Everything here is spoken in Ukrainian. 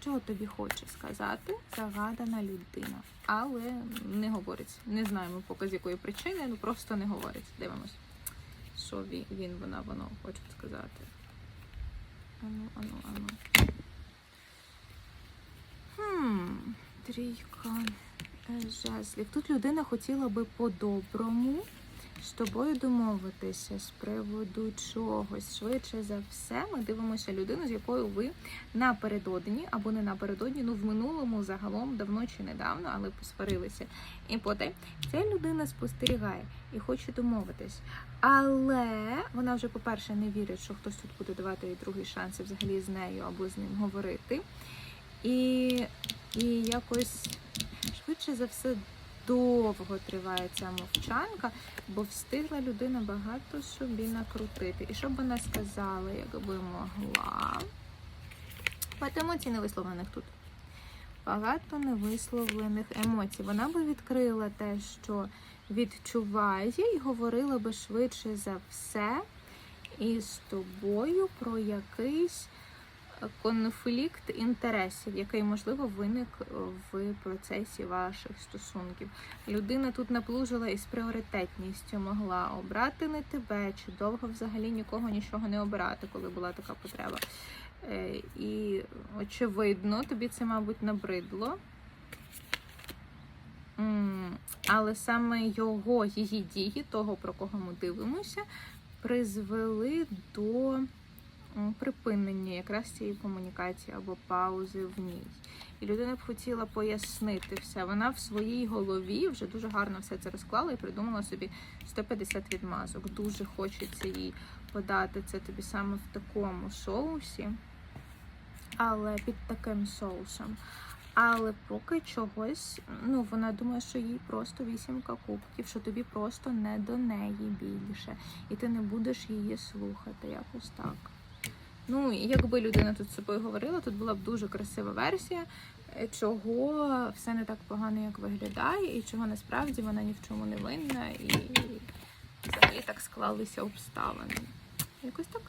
що тобі хоче сказати загадана людина. Але не говорить. Не знаємо поки з якої причини, ну просто не говорить. Дивимось, що він, він вона, воно хоче сказати. Ану, ану, ану. Хм, трійка е, жезлів. Тут людина хотіла би по-доброму з тобою домовитися з приводу чогось. Швидше за все, ми дивимося людину, з якою ви напередодні або не напередодні, ну в минулому загалом давно чи недавно, але посварилися. І потім ця людина спостерігає і хоче домовитись. Але вона вже, по-перше, не вірить, що хтось тут буде давати їй другий шанс взагалі з нею або з ним говорити. І, і якось швидше за все довго триває ця мовчанка, бо встигла людина багато собі накрутити. І що б вона сказала, якби могла. Багато емоцій невисловлених тут. Багато невисловлених емоцій. Вона би відкрила те, що відчуває, і говорила би швидше за все із тобою про якийсь конфлікт інтересів, який можливо виник в процесі ваших стосунків. Людина тут наплужила із пріоритетністю, могла обрати не тебе, чи довго взагалі нікого нічого не обирати, коли була така потреба. Е, І очевидно, тобі це, мабуть, набридло. Але саме його, її дії, того, про кого ми дивимося, призвели до припинення якраз цієї комунікації або паузи в ній. І людина б хотіла пояснити все. Вона в своїй голові вже дуже гарно все це розклала і придумала собі 150 відмазок. Дуже хочеться їй подати це тобі саме в такому соусі, але під таким соусом. Але поки чогось, ну вона думає, що їй просто вісімка кубків, що тобі просто не до неї більше, і ти не будеш її слухати, якось так. Ну, якби людина тут з собою говорила, тут була б дуже красива версія, е, чого все не так погано, як виглядає, і чого насправді вона ні в чому не винна, і взагалі так склалися обставини. Якось так.